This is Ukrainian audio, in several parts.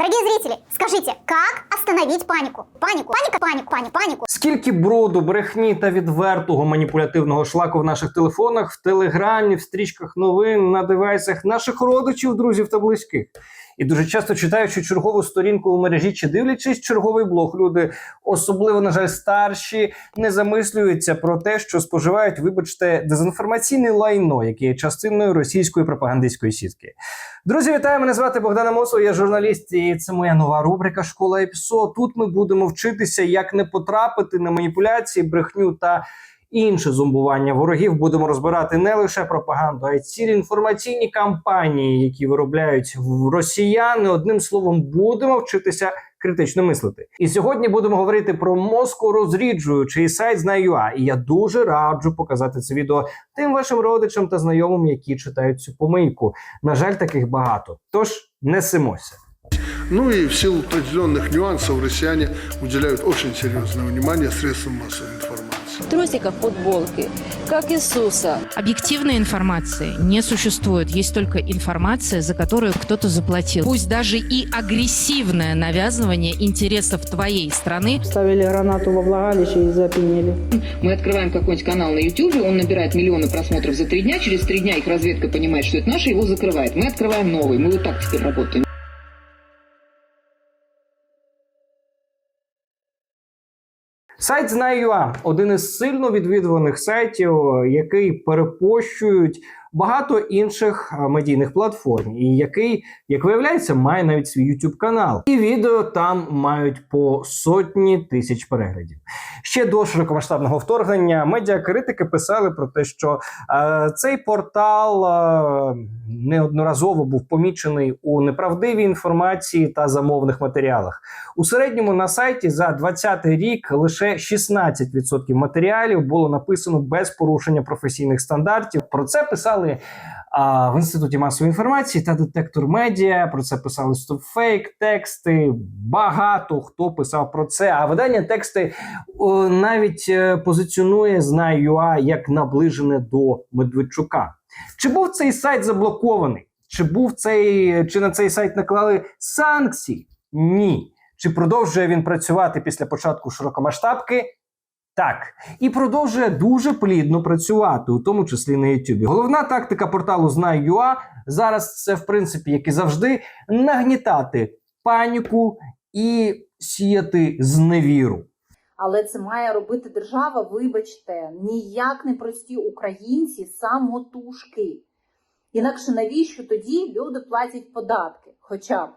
Дорогие зрители, скажите, как остановить панику? Панику, паника, панику, панику, панику. Скільки броду, брехні та відвертого маніпулятивного шлаку в наших телефонах, в телеграмі, в стрічках новин, на девайсах наших родичів, друзів та близьких. І дуже часто читаючи чергову сторінку у мережі чи дивлячись черговий блог, люди, особливо, на жаль, старші, не замислюються про те, що споживають, вибачте, дезінформаційне лайно, яке є частиною російської пропагандистської сітки. Друзі, вітаю! Мене звати Богдана Мосов, я журналіст, і це моя нова рубрика Школа Тут ми будемо вчитися, як не потрапити на маніпуляції, брехню та інше зомбування ворогів. Будемо розбирати не лише пропаганду, а й цілі інформаційні кампанії, які виробляють росіяни. Одним словом, будемо вчитися критично мислити. І сьогодні будемо говорити про мозку розріджуючий сайт Знаю.ua. І я дуже раджу показати це відео тим вашим родичам та знайомим, які читають цю помийку. На жаль, таких багато. Тож несемося. Ну и в силу определенных нюансов россияне уделяют очень серьезное внимание средствам массовой информации. трусиках, футболки, как Иисуса. Объективной информации не существует. Есть только информация, за которую кто-то заплатил. Пусть даже и агрессивное навязывание интересов твоей страны Ставили гранату во влагалище и запенели. Мы открываем какой-нибудь канал на YouTube, он набирает миллионы просмотров за три дня, через три дня их разведка понимает, что это наш, и его закрывает. Мы открываем новый, мы вот так теперь работаем. Сайт знає – один із сильно відвідуваних сайтів, який перепощують багато інших е, медійних платформ, і який, як виявляється, має навіть свій YouTube канал. І відео там мають по сотні тисяч переглядів. Ще до широкомасштабного вторгнення медіакритики писали про те, що е, цей портал е, неодноразово був помічений у неправдивій інформації та замовних матеріалах. У середньому на сайті за 2020 рік лише 16% матеріалів було написано без порушення професійних стандартів. Про це писали а, в інституті масової інформації та детектор медіа. Про це писали стопфейк, тексти. Багато хто писав про це. А видання тексти о, навіть е, позиціонує Знаю.ua як наближене до Медведчука. Чи був цей сайт заблокований? Чи був цей чи на цей сайт наклали санкції? Ні. Чи продовжує він працювати після початку широкомасштабки? Так, і продовжує дуже плідно працювати, у тому числі на YouTube. Головна тактика порталу Знаю.ua зараз це, в принципі, як і завжди, нагнітати паніку і сіяти зневіру. Але це має робити держава, вибачте, ніяк не прості українці самотужки. Інакше навіщо тоді люди платять податки? Хоча б.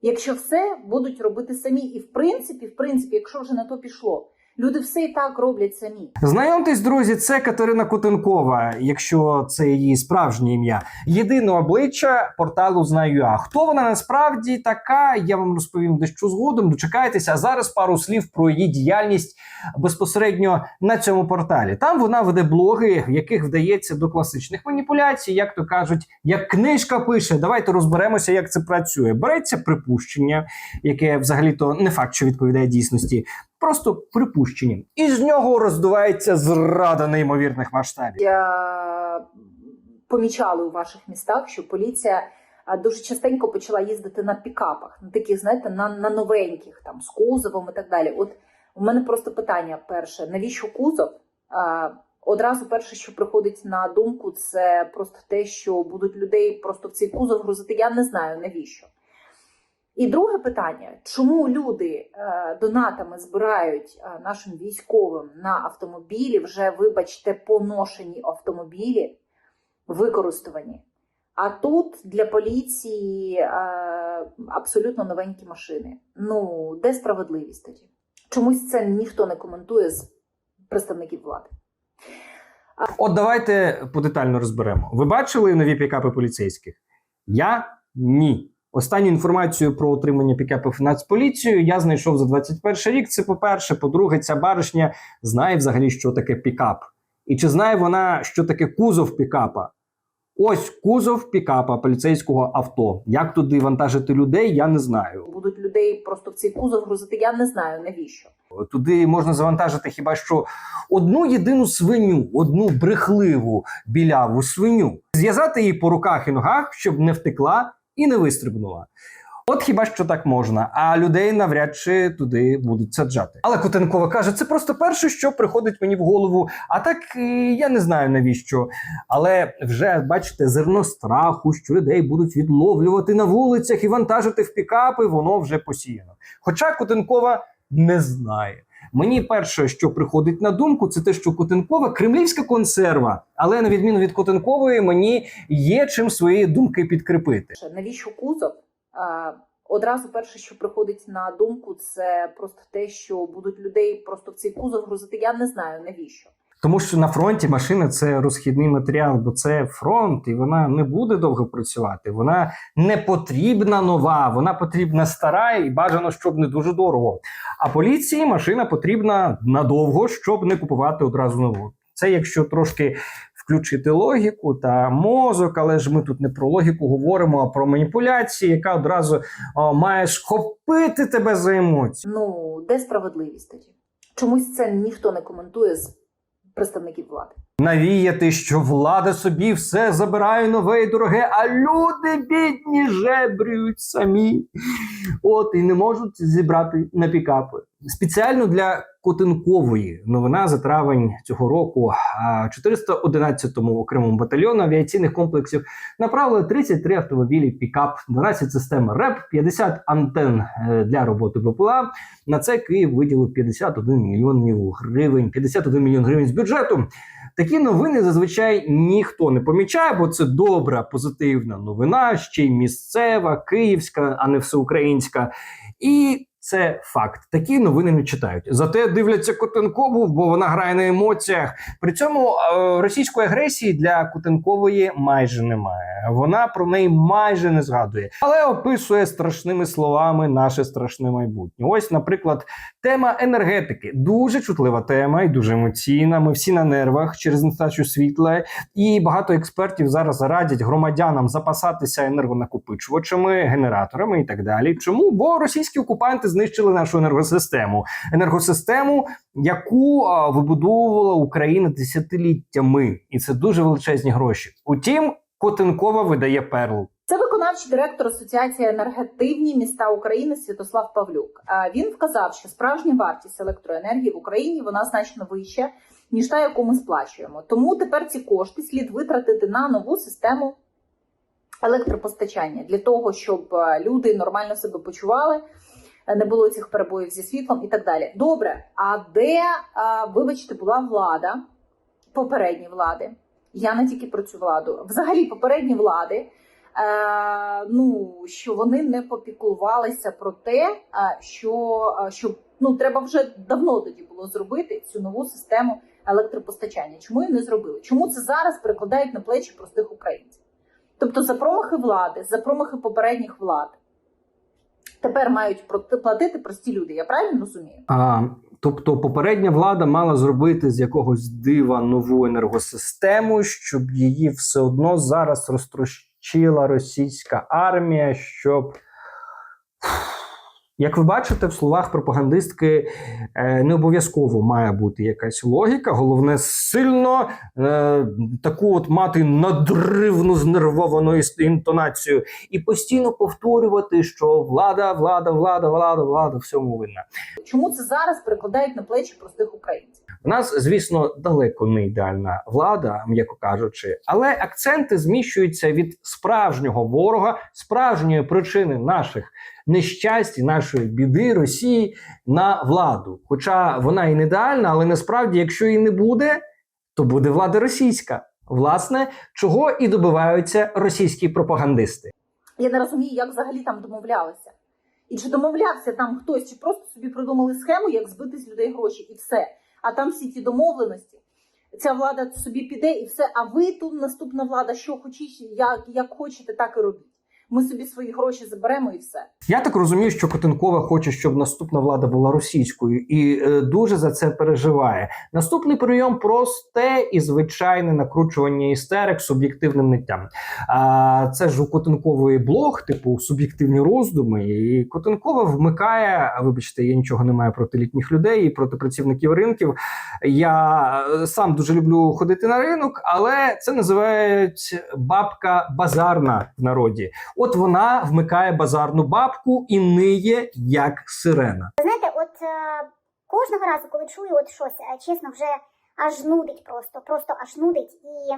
Якщо все будуть робити самі, і в принципі, в принципі, якщо вже на то пішло, люди все і так роблять самі. Знайомтесь, друзі, це Катерина Кутенкова, якщо це її справжнє ім'я. Єдине обличчя порталу Знаю.ua. Хто вона насправді така? Я вам розповім дещо згодом. Дочекайтеся. А зараз пару слів про її діяльність безпосередньо на цьому порталі. Там вона веде блоги, в яких вдається до класичних маніпуляцій, як то кажуть, як книжка пише. Давайте розберемося, як це працює. Береться припущення, яке взагалі-то не факт, що відповідає дійсності. Просто припущення, і з нього роздувається зрада неймовірних масштабів. Я помічали у ваших містах, що поліція дуже частенько почала їздити на пікапах, на таких, знаєте, на, на новеньких, там з кузовом і так далі. От у мене просто питання перше: навіщо кузов? А, Одразу перше, що приходить на думку, це просто те, що будуть людей просто в цей кузов грузити. Я не знаю навіщо. І друге питання: чому люди е, донатами збирають е, нашим військовим на автомобілі, вже, вибачте, поношені автомобілі, використані? А тут для поліції е, абсолютно новенькі машини. Ну, де справедливість тоді? Чомусь це ніхто не коментує з представників влади. От давайте подетально розберемо. Ви бачили нові пікапи поліцейських? Я ні. Останню інформацію про отримання пікапів Нацполіцією я знайшов за 21 рік. Це по-перше. По-друге, ця баришня знає взагалі, що таке пікап. І чи знає вона, що таке кузов пікапа? Ось кузов пікапа поліцейського авто. Як туди вантажити людей, я не знаю. Будуть людей просто в цей кузов грузити. Я не знаю навіщо. Туди можна завантажити хіба що одну єдину свиню, одну брехливу біляву свиню, зв'язати її по руках і ногах, щоб не втекла і не вистрибнула. От хіба що так можна, а людей навряд чи туди будуть саджати. Але Котенкова каже, це просто перше, що приходить мені в голову. А так е, я не знаю навіщо. Але вже бачите, зерно страху, що людей будуть відловлювати на вулицях і вантажити в пікапи, воно вже посіяно. Хоча Котенкова не знає. Мені перше, що приходить на думку, це те, що Котенкова кремлівська консерва. Але на відміну від Котенкової, мені є чим свої думки підкріпити. Навіщо кузов? Одразу перше, що приходить на думку, це просто те, що будуть людей просто в цей кузов грузити. Я не знаю навіщо. Тому що на фронті машина це розхідний матеріал, бо це фронт, і вона не буде довго працювати. Вона не потрібна нова, вона потрібна стара і бажано, щоб не дуже дорого. А поліції машина потрібна надовго, щоб не купувати одразу нову. Це якщо трошки включити логіку та мозок, але ж ми тут не про логіку говоримо, а про маніпуляції, яка одразу о, має схопити тебе за емоції. Ну де справедливість тоді? Чомусь це ніхто не коментує з представників влади. Навіяти, що влада собі все забирає нове і дороге, а люди бідні жебрюють самі. От і не можуть зібрати на пікапи. Спеціально для Котенкової новина за травень цього року а, 411-му окремому батальйону авіаційних комплексів направили 33 автомобілі пікап, 12 систем РЕП, 50 антен е, для роботи БПЛА. На це Київ виділив 51 мільйонів гривень, 51 мільйон гривень з бюджету. Такі новини зазвичай ніхто не помічає, бо це добра, позитивна новина, ще й місцева, київська, а не всеукраїнська. І це факт. Такі новини не читають. Зате дивляться Котенкову, бо вона грає на емоціях. При цьому е, російської агресії для Котенкової майже немає. Вона про неї майже не згадує, але описує страшними словами наше страшне майбутнє. Ось, наприклад, тема енергетики дуже чутлива тема і дуже емоційна. Ми всі на нервах через нестачу світла, і багато експертів зараз радять громадянам запасатися енергонакопичувачами, генераторами і так далі. Чому? Бо російські окупанти знищили нашу енергосистему, енергосистему, яку вибудовувала Україна десятиліттями, і це дуже величезні гроші. Утім, Котенкова видає перлу. Це виконавчий директор Асоціації енергетивні міста України Святослав Павлюк. Він вказав, що справжня вартість електроенергії в Україні вона значно вища ніж та, яку ми сплачуємо. Тому тепер ці кошти слід витратити на нову систему електропостачання для того, щоб люди нормально себе почували. Не було цих перебоїв зі світлом і так далі. Добре, а де, вибачте, була влада, попередні влади? Я не тільки про цю владу, взагалі попередні влади, е, ну що вони не попіклувалися про те, е, що, е, що ну треба вже давно тоді було зробити цю нову систему електропостачання. Чому її не зробили? Чому це зараз перекладають на плечі простих українців? Тобто за промахи влади, за промахи попередніх влад. Тепер мають платити прості люди. Я правильно розумію? А, тобто, попередня влада мала зробити з якогось дива нову енергосистему, щоб її все одно зараз розтрощила російська армія, щоб. Як ви бачите, в словах пропагандистки е, не обов'язково має бути якась логіка. Головне сильно е, таку от мати надривну знервовану інтонацію і постійно повторювати, що влада, влада, влада, влада, влада всьому винна. Чому це зараз перекладають на плечі простих українців? У нас, звісно, далеко не ідеальна влада, м'яко кажучи, але акценти зміщуються від справжнього ворога, справжньої причини наших нещасть і нашої біди Росії на владу. Хоча вона і не ідеальна, але насправді, якщо її не буде, то буде влада російська. Власне, чого і добиваються російські пропагандисти. Я не розумію, як взагалі там домовлялися. І чи домовлявся там хтось, чи просто собі придумали схему, як збити з людей гроші, і все. А там всі ті домовленості. Ця влада собі піде і все. А ви тут наступна влада, що хочеш, як, як хочете, так і робіть. Ми собі свої гроші заберемо і все. Я так розумію, що Котенкова хоче, щоб наступна влада була російською, і е, дуже за це переживає. Наступний прийом просте і звичайне накручування істерик суб'єктивним ниттям. А це ж у Котенкової блог, типу суб'єктивні роздуми. І Котенкова вмикає. Вибачте, я нічого не маю проти літніх людей і проти працівників ринків. Я е, сам дуже люблю ходити на ринок, але це називають бабка базарна в народі. От вона вмикає базарну бабку і ниє як сирена. Знаєте, от е, кожного разу, коли чую от щось, е, чесно, вже аж нудить просто, просто аж нудить. І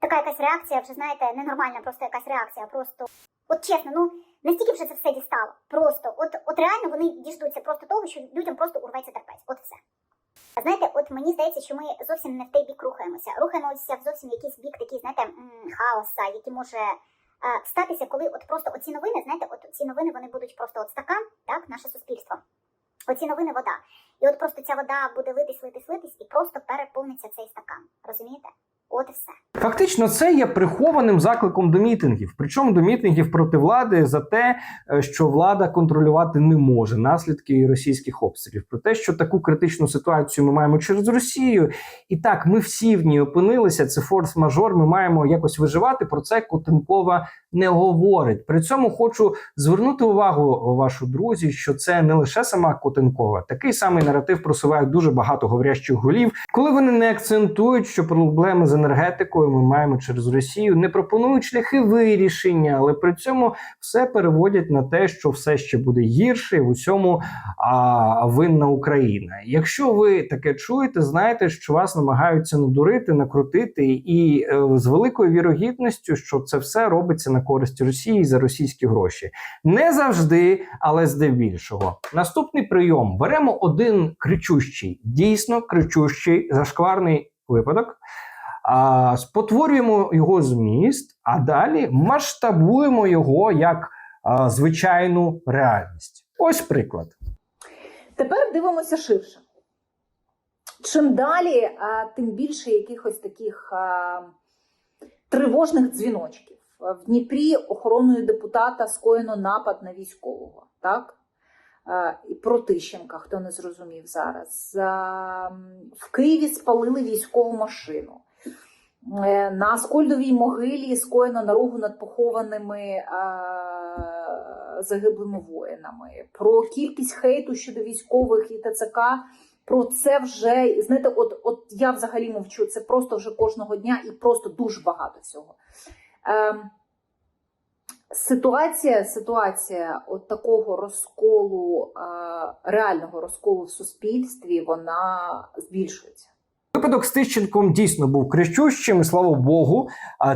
така якась реакція, вже знаєте, ненормальна просто якась реакція. Просто, от чесно, ну настільки вже це все дістало. Просто, от, от реально вони діждуться просто того, що людям просто урветься терпець. От все. Знаєте, от мені здається, що ми зовсім не в той бік рухаємося. Рухаємося в зовсім якийсь бік такий, знаєте, хаоса, який може статися, коли от просто оці новини, знаєте, от ці новини вони будуть просто от стакан, так, наше суспільство. Оці новини вода. І от просто ця вода буде литись, литись, литись, і просто переповниться цей стакан. Розумієте? От і все. Фактично, це є прихованим закликом до мітингів. Причому до мітингів проти влади за те, е, що влада контролювати не може наслідки російських обстрілів. Про те, що таку критичну ситуацію ми маємо через Росію, і так ми всі в ній опинилися. Це форс-мажор. Ми маємо якось виживати. Про це Котенкова не говорить. При цьому хочу звернути увагу вашу друзі, що це не лише сама Котенкова. Такий самий наратив просувають дуже багато говорящих голів, коли вони не акцентують, що проблеми з енергетикою ми маємо через Росію, не пропонують шляхи вирішення, але при цьому все переводять на те, що все ще буде гірше і в усьому а, винна Україна. Якщо ви таке чуєте, знайте, що вас намагаються надурити, накрутити, і е, з великою вірогідністю, що це все робиться на користь Росії за російські гроші. Не завжди, але здебільшого. Наступний прийом беремо один кричущий, дійсно кричущий зашкварний випадок. А, спотворюємо його зміст, а далі масштабуємо його як а, звичайну реальність. Ось приклад. Тепер дивимося ширше. Чим далі, а, тим більше якихось таких а, тривожних дзвіночків. В Дніпрі охороною депутата скоєно напад на військового. Так? І про Тищенка, хто не зрозумів зараз. В Києві спалили військову машину. Е, На Аскольдовій могилі скоєно наругу над похованими е, загиблими воїнами. Про кількість хейту щодо військових і ТЦК. Про це вже знаєте, от, от я взагалі мовчу. Це просто вже кожного дня і просто дуже багато всього. Ем, Ситуація, ситуація от такого розколу, е, реального розколу в суспільстві, вона збільшується. Випадок з Тищенком дійсно був кричущим, і слава Богу.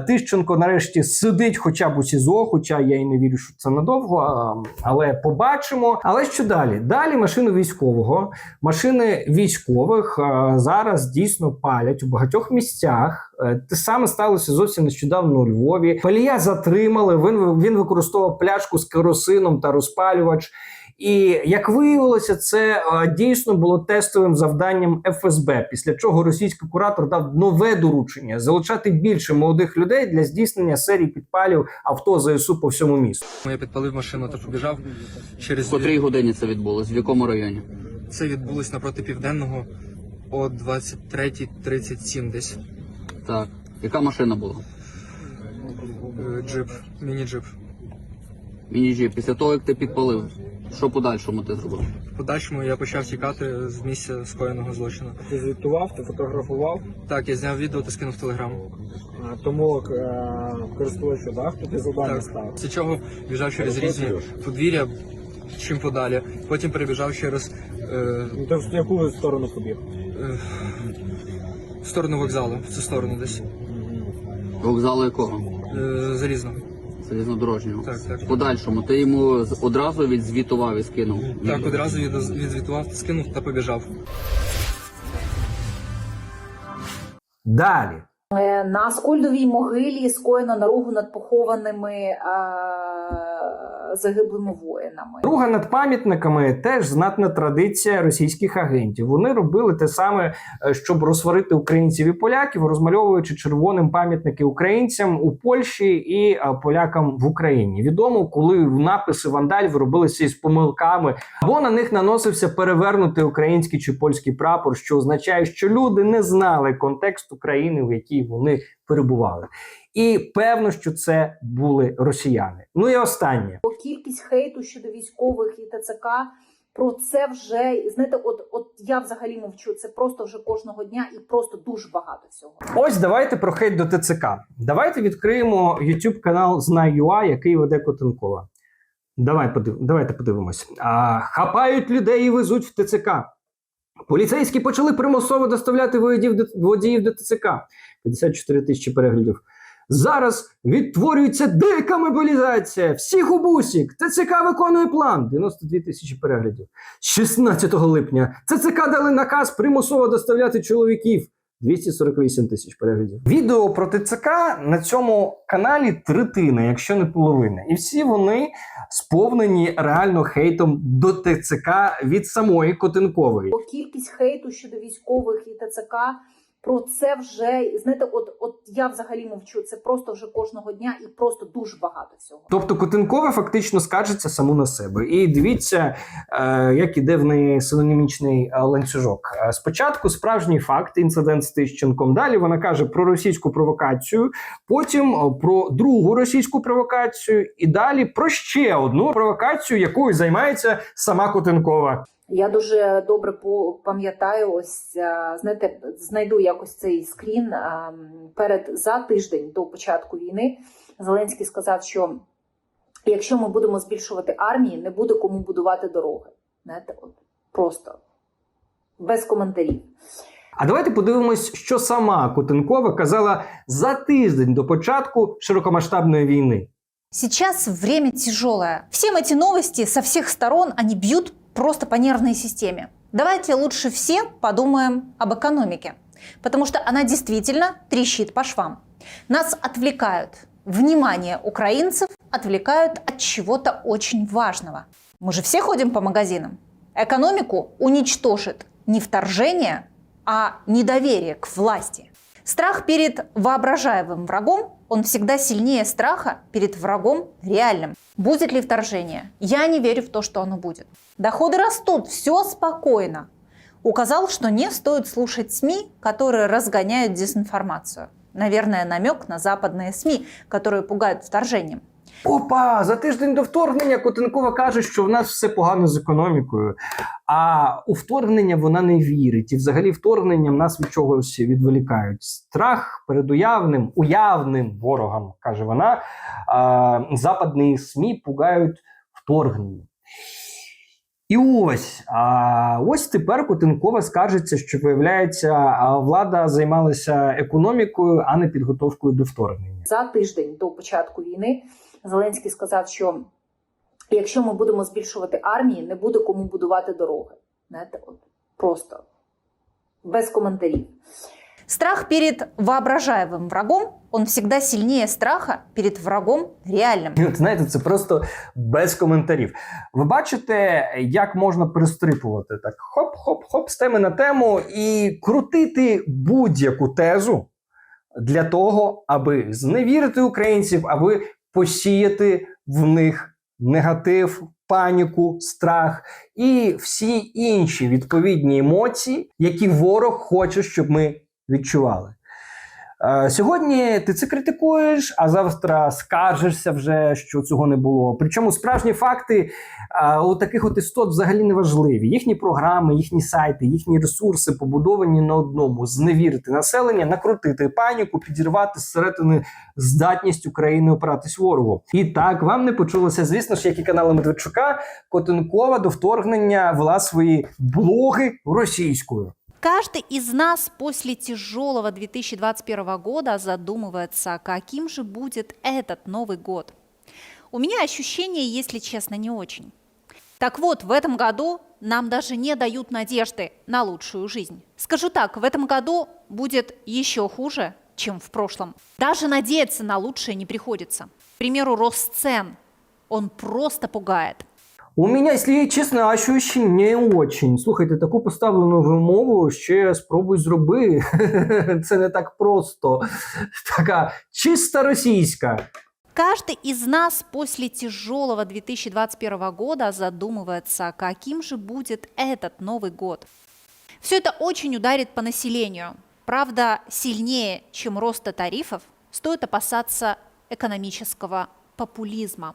Тищенко нарешті сидить хоча б у СІЗО, хоча я і не вірю, що це надовго. Але побачимо. Але що далі? Далі машини військового, машини військових зараз дійсно палять у багатьох місцях. Е, Те саме сталося зовсім нещодавно у Львові. Палія затримали. Він він використовував пляшку з керосином та розпалювач. І як виявилося, це е, дійсно було тестовим завданням ФСБ. Після чого російський куратор дав нове доручення залучати більше молодих людей для здійснення серії підпалів авто ЗСУ по всьому місту. Я підпалив машину та побіжав через котрій годині це відбулось? В якому районі? це відбулось напроти південного о 23.37 десь. Так. Яка машина була? Е, Джип, міні-джип. Мініжі, після того, як ти підпалив, що подальшому ти зробив? В подальшому я почав тікати з місця скоєного злочину. Ти звітував, ти фотографував, Так, я зняв відео та скинув в телеграм. а, тому е, користувачу, так, тобі завдання став. Після чого біжав через різні подвір'я, чим подалі. Потім перебіжав через е, Ну ти в яку сторону побіг? е, в сторону вокзалу, в цю сторону десь. Вокзалу якого? Е, залізно. Залізнодорожнього. Так, так. В подальшому ти йому з- одразу відзвітував і скинув. Так, одразу від, відзвітував, скинув та побіжав. Далі Е, На Скольдовій могилі скоєно наругу над похованими е, загиблими воїнами. Друга над пам'ятниками теж знатна традиція російських агентів. Вони робили те саме, е, щоб розсварити українців і поляків, розмальовуючи червоним пам'ятники українцям у Польщі і е, полякам в Україні. Відомо, коли в написи вандалів робилися із помилками, або на них наносився перевернутий український чи польський прапор, що означає, що люди не знали контексту країни, в якій вони перебували. І певно, що це були росіяни. Ну і останнє. Кількість хейту щодо військових і ТЦК. Про це вже знаєте, от, от я взагалі мовчу. Це просто вже кожного дня і просто дуже багато всього. Ось давайте про хейт до ТЦК. Давайте відкриємо YouTube канал Знай.ua, який веде Котенкова. Давай подив... Давайте подивимось. А, хапають людей і везуть в ТЦК. Поліцейські почали примусово доставляти водіїв до, водіїв до ТЦК. 54 тисячі переглядів. Зараз відтворюється дика мобілізація. Всіх у бусік. ТЦК виконує план. 92 тисячі переглядів. 16 липня ТЦК дали наказ примусово доставляти чоловіків. 248 тисяч переглядів. Відео про ТЦК на цьому каналі третина, якщо не половина. І всі вони сповнені реально хейтом до ТЦК від самої Котенкової. Кількість хейту щодо військових і ТЦК. Про це вже знаєте, от от я взагалі мовчу. Це просто вже кожного дня і просто дуже багато всього. Тобто Котенкова фактично скаржиться саму на себе. І дивіться, е, як іде в неї синонімічний е, ланцюжок. Е, Спочатку справжній факт, інцидент з Тищенком. Далі вона каже про російську провокацію, потім про другу російську провокацію, і далі про ще одну провокацію, якою займається сама Котенкова. Я дуже добре пам'ятаю, ось е, знаєте, знайду якось цей скрін е, перед за тиждень до початку війни. Зеленський сказав, що якщо ми будемо збільшувати армії, не буде кому будувати дороги. Знаєте, от просто без коментарів. А давайте подивимось, що сама Котенкова казала за тиждень до початку широкомасштабної війни. Сейчас время тяжелое. Всем эти новости со всех сторон, они бьют просто по нервной системе. Давайте лучше все подумаем об экономике, потому что она действительно трещит по швам. Нас отвлекают, внимание украинцев отвлекают от чего-то очень важного. Мы же все ходим по магазинам. Экономику уничтожит не вторжение, а недоверие к власти. Страх перед воображаемым врагом, он всегда сильнее страха перед врагом реальным. Будет ли вторжение? Я не верю в то, что оно будет. Доходы растут, все спокойно. Указал, что не стоит слушать СМИ, которые разгоняют дезинформацию. Наверное, намек на западные СМИ, которые пугают вторжением. Опа, за тиждень до вторгнення Котенкова каже, що в нас все погано з економікою. А у вторгнення вона не вірить. І взагалі вторгненням нас від чогось відволікають. Страх перед уявним, уявним ворогом, каже вона. А, западні СМІ пугають вторгнення. І ось, а ось тепер Котенкова скаржиться, що виявляється, влада займалася економікою, а не підготовкою до вторгнення. За тиждень до початку війни Зеленський сказав, що якщо ми будемо збільшувати армії, не буде кому будувати дороги. Знаєте, от просто без коментарів. Страх перед воображаемым врагом, он всегда сильнее страха перед врагом от знаєте, це просто без коментарів. Ви бачите, як можна перестрипувати так: хоп-хоп-хоп з теми на тему і крутити будь-яку тезу для того, аби зневірити українців, аби посіяти в них негатив, паніку, страх і всі інші відповідні емоції, які ворог хоче, щоб ми відчували. Е, Сьогодні ти це критикуєш, а завтра скаржишся вже, що цього не було. Причому справжні факти е, у таких от істот взагалі не важливі. Їхні програми, їхні сайти, їхні ресурси побудовані на одному: зневірити населення, накрутити паніку, підірвати зсередини здатність України опиратись ворогу. І так вам не почулося, звісно ж, як і канали Медведчука, Котенкова до вторгнення вела свої блоги російською. Каждый из нас после тяжелого 2021 года задумывается, каким же будет этот Новый год. У меня ощущение, если честно, не очень. Так вот, в этом году нам даже не дают надежды на лучшую жизнь. Скажу так, в этом году будет еще хуже, чем в прошлом. Даже надеяться на лучшее не приходится. К примеру, рост цен. Он просто пугает. У мене, якщо чесно, ощущення не очень. Слухайте, таку поставлену вимогу ще спробуй зроби. Це не так просто. Така чиста російська. Каждый из нас после тяжелого 2021 года задумывается, каким же будет этот Новый год. Все это очень ударит по населению. Правда, сильнее, чем роста тарифов, стоит опасаться экономического популизма.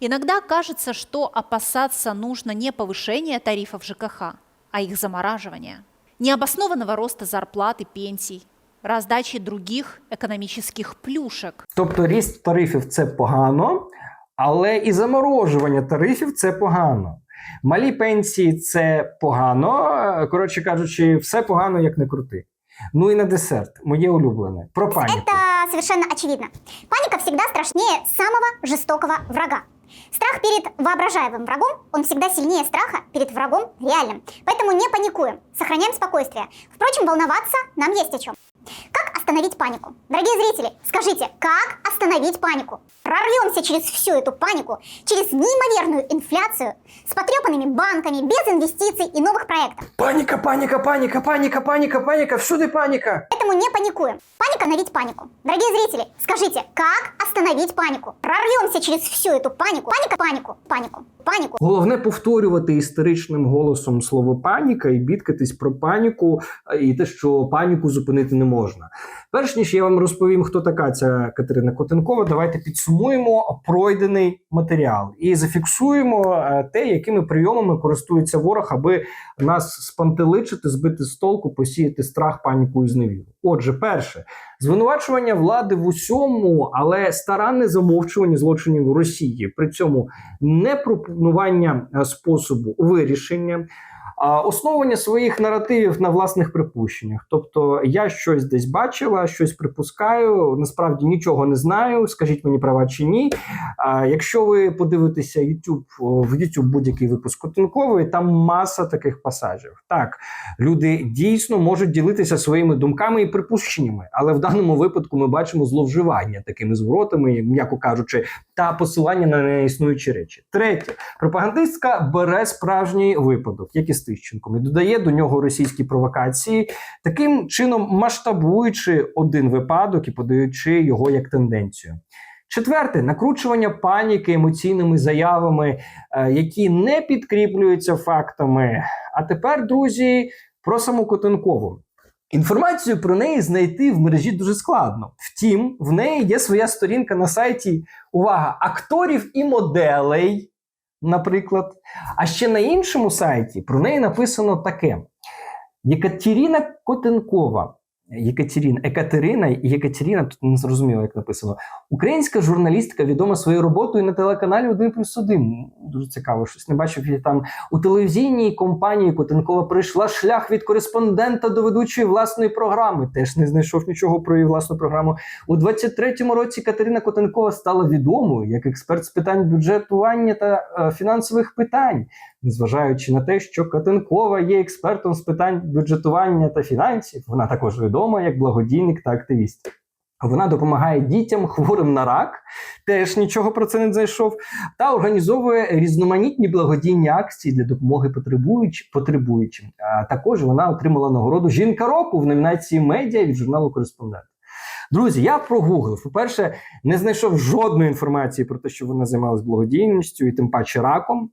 Иногда кажется, что опасаться нужно не повышения тарифов ЖКХ, а их замораживания. Необоснованного роста зарплат и пенсий, раздачи других экономических плюшек. Тобто ріст тарифів це погано, але і заморожування тарифів це погано. Малі пенсії це погано. Коротше кажучи, все погано, як не крути. Ну і на десерт, моє улюблене. Про паніку. Совершенно очевидно. Паника всегда страшнее самого жестокого врага. Страх перед воображаемым врагом, он всегда сильнее страха перед врагом реальным. Поэтому не паникуем, сохраняем спокойствие. Впрочем, волноваться нам есть о чем. Как остановить панику? Дорогие зрители, скажите, как остановить панику? Прорвемся через всю эту панику, через неимоверную инфляцию, с потрепанными банками, без инвестиций и новых проектов. Паніка, паніка, паніка, паніка, паніка, паніка, всюди паніка. Поэтому не паникуем. Паника остановить панику. Дорогие зрители, скажите, как остановить панику? Прорвемся через всю эту панику. Паника, панику, панику, панику. Головне повторювати істеричним голосом слово паніка і бідкатись про паніку е, і те, що паніку зупинити не можна. Перш ніж я вам розповім, хто така ця Катерина Котенкова, давайте підсумуємо пройдений матеріал і зафіксуємо е, те, якими прийомами користується ворог, аби нас спантеличити, збити з толку, посіяти страх, паніку і зневіру. Отже, перше звинувачування влади в усьому, але старанне замовчування злочинів Росії. При цьому не пропонування е, способу вирішення. А основування своїх наративів на власних припущеннях. Тобто я щось десь бачила, щось припускаю, насправді нічого не знаю. Скажіть мені права чи ні. А якщо ви подивитеся YouTube, в YouTube будь-який випуск Котенкової, там маса таких пасажів. Так, люди дійсно можуть ділитися своїми думками і припущеннями, але в даному випадку ми бачимо зловживання такими зворотами, м'яко кажучи, та посилання на неіснуючі речі. Третє, пропагандистка бере справжній випадок, як і Тищенком, і додає до нього російські провокації, таким чином масштабуючи один випадок і подаючи його як тенденцію. Четверте накручування паніки емоційними заявами, е, які не підкріплюються фактами. А тепер, друзі, про саму Котенкову. Інформацію про неї знайти в мережі дуже складно. Втім, в неї є своя сторінка на сайті увага, акторів і моделей, наприклад. А ще на іншому сайті про неї написано таке: Єкатерина Котенкова. Єкатерина, Екатерина і Єкатерина, тут не зрозуміло, як написано. Українська журналістка відома своєю роботою на телеканалі 1 плюс 1. Дуже цікаво, щось не бачив там. У телевізійній компанії Котенкова пройшла шлях від кореспондента до ведучої власної програми. Теж не знайшов нічого про її власну програму. У 23-му році Катерина Котенкова стала відомою як експерт з питань бюджетування та е, фінансових питань, незважаючи на те, що Котенкова є експертом з питань бюджетування та фінансів. Вона також відома як благодійник та активіст. Вона допомагає дітям хворим на рак, теж нічого про це не знайшов, та організовує різноманітні благодійні акції для допомоги потребуюч- потребуючим. А також вона отримала нагороду Жінка року в номінації медіа від журналу Кореспондент. Друзі, я прогуглив. По-перше, не знайшов жодної інформації про те, що вона займалась благодійністю і тим паче раком.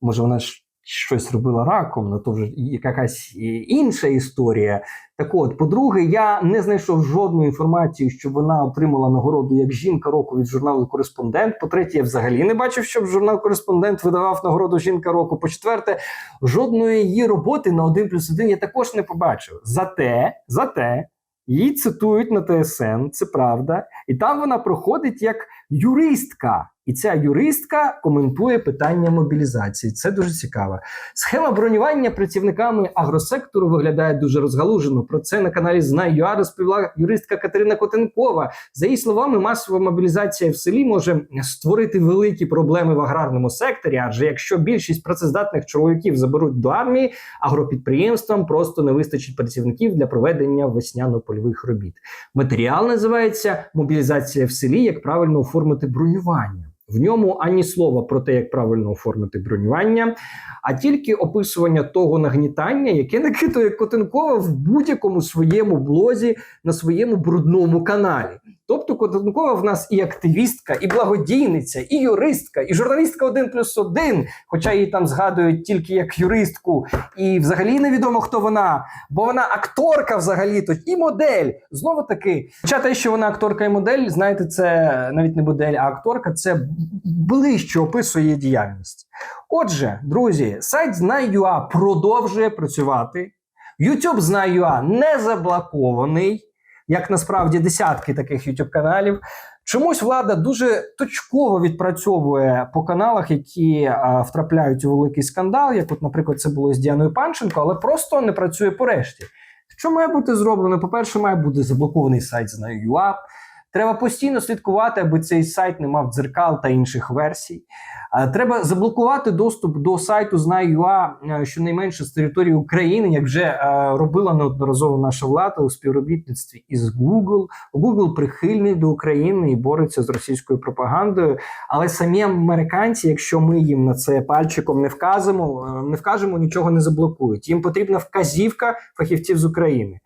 Може, вона ж щось робила раком, але то вже якась інша історія. Так от, по-друге, я не знайшов жодної інформації, що вона отримала нагороду як жінка року від журналу Кореспондент. По-третє, я взагалі не бачив, щоб журнал Кореспондент видавав нагороду Жінка року. По-четверте, жодної її роботи на 1 плюс 1 я також не побачив. Зате, зате, її цитують на ТСН, це правда, і там вона проходить як юристка. І ця юристка коментує питання мобілізації. Це дуже цікаво. Схема бронювання працівниками агросектору виглядає дуже розгалужено. Про це на каналі Знай.ЮА розповіла юристка Катерина Котенкова. За її словами, масова мобілізація в селі може створити великі проблеми в аграрному секторі. Адже якщо більшість працездатних чоловіків заберуть до армії, агропідприємствам просто не вистачить працівників для проведення весняно-польових робіт. Матеріал називається Мобілізація в селі. Як правильно оформити бронювання. В ньому ані слова про те, як правильно оформити бронювання, а тільки описування того нагнітання, яке накидує Котенкова в будь-якому своєму блозі на своєму брудному каналі. Тобто Котенкова в нас і активістка, і благодійниця, і юристка, і журналістка 1 плюс 1, хоча її там згадують тільки як юристку, і взагалі невідомо, хто вона, бо вона акторка взагалі-то і модель. Знову таки, хоча те, що вона акторка і модель, знаєте, це навіть не модель, а акторка, це ближче описує діяльність. Отже, друзі, сайт Знай.ua продовжує працювати. YouTube Знай.ua не заблокований, як насправді десятки таких YouTube каналів. Чомусь влада дуже точково відпрацьовує по каналах, які а, втрапляють у великий скандал, як, от, наприклад, це було з Діаною Панченко, але просто не працює по решті. Що має бути зроблено? По-перше, має бути заблокований сайт Знаю.ua. Треба постійно слідкувати, аби цей сайт не мав дзеркал та інших версій. Треба заблокувати доступ до сайту Знаю.ua е, щонайменше з території України, як вже е, робила неодноразово наша влада у співробітництві із Google. Google прихильний до України і бореться з російською пропагандою. Але самі американці, якщо ми їм на це пальчиком не вказимо, е, не вкажемо, нічого не заблокують. Їм потрібна вказівка фахівців з України.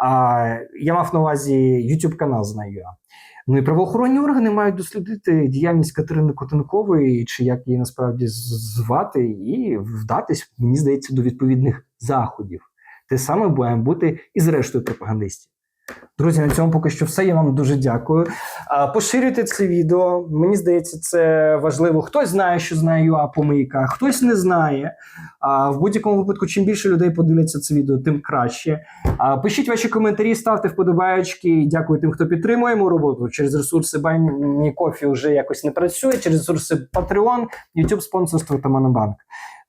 А, я мав на увазі YouTube канал знаю. Ну і правоохоронні органи мають дослідити діяльність Катерини Котенкової, чи як її насправді звати, і вдатись, мені здається, до відповідних заходів. Те саме має бути і з рештою пропагандистів. Друзі, на цьому поки що все. Я вам дуже дякую. Поширюйте це відео. Мені здається, це важливо. Хтось знає, що знає ЮА по маяках, хтось не знає. В будь-якому випадку, чим більше людей подивляться це відео, тим краще. Пишіть ваші коментарі, ставте вподобаєчки. Дякую тим, хто підтримує мою роботу. Через ресурси Кофі вже якось не працює. Через ресурси Patreon, YouTube спонсорство та Монобанк.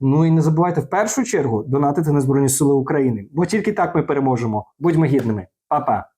Ну і не забувайте в першу чергу донатити на Збройні Сили України, бо тільки так ми переможемо. Будьмо гідними. papá.